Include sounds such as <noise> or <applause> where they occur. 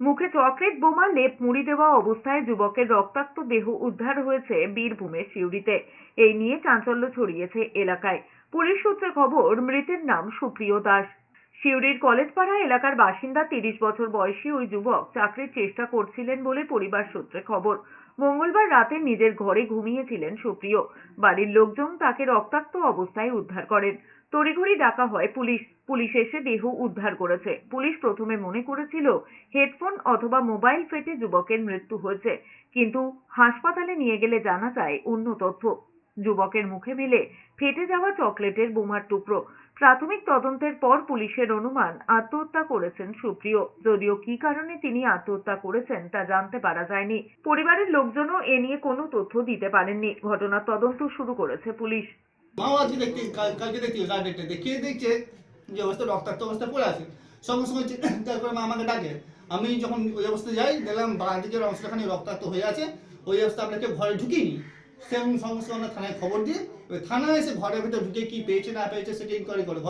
মুখে চকলেট বোমা, লেপ মুড়ি দেওয়া অবস্থায় যুবকের রক্তাক্ত দেহ উদ্ধার হয়েছে বীরভূমের সিউড়িতে। এই নিয়ে চাঞ্চল্য ছড়িয়েছে এলাকায়। পুলিশ সূত্রে খবর, মৃতের নাম সুপ্রিয় দাস। সিউড়ির কলেজপাড়া এলাকার বাসিন্দা তিরিশ বছর বয়সী ওই যুবক চাকরির চেষ্টা করছিলেন বলে পরিবার সূত্রে খবর। মঙ্গলবার রাতে নিজের ঘরে ঘুমিয়েছিলেন সুপ্রিয়। বাড়ির লোকজন তাকে রক্তাক্ত অবস্থায় উদ্ধার করেন। তড়িঘড়ি ডাকা হয় পুলিশ পুলিশ এসে দেহ উদ্ধার করেছে। পুলিশ প্রথমে মনে করেছিল, হেডফোন অথবা মোবাইল ফেটে যুবকের মৃত্যু হয়েছে, কিন্তু হাসপাতালে নিয়ে গেলে জানা যায় অন্য তথ্য। যুবকের মুখে মেলে ফেটে যাওয়া চকলেটের বোমার টুকরো। প্রাথমিক তদন্তের পর পুলিশের অনুমান, আত্মহত্যা করেছেন সুপ্রিয়। যদিও কি কারণে তিনি আত্মহত্যা করেছেন তা জানতে পারা যায়নি। পরিবারের লোকজনও এ নিয়ে কোনো তথ্য দিতে পারেননি। ঘটনার তদন্ত শুরু করেছে পুলিশ। মাও আজকে দেখতে, কাল- কালকে দেখতে রাত দেখতে দেখিয়ে দেখছে যে অবস্থা, রক্তাক্ত অবস্থা পড়ে আছে। সঙ্গে সঙ্গে <clears throat> তারপরে মা আমাকে ডাকে। আমি যখন ওই অবস্থায় যাই, দেখলাম বাঁ দিকের অংশটাখানি রক্তাক্ত হয়ে আছে। ওই অবস্থা আপনাকে ঘরে ঢুকিনি। সেরকম সঙ্গে আমরা থানায় খবর দিয়ে ওই থানায় এসে ঘরের ভিতরে ঢুকে কি পেয়েছে, না পেয়েছে, সেটা ইনকোয়ারি করে।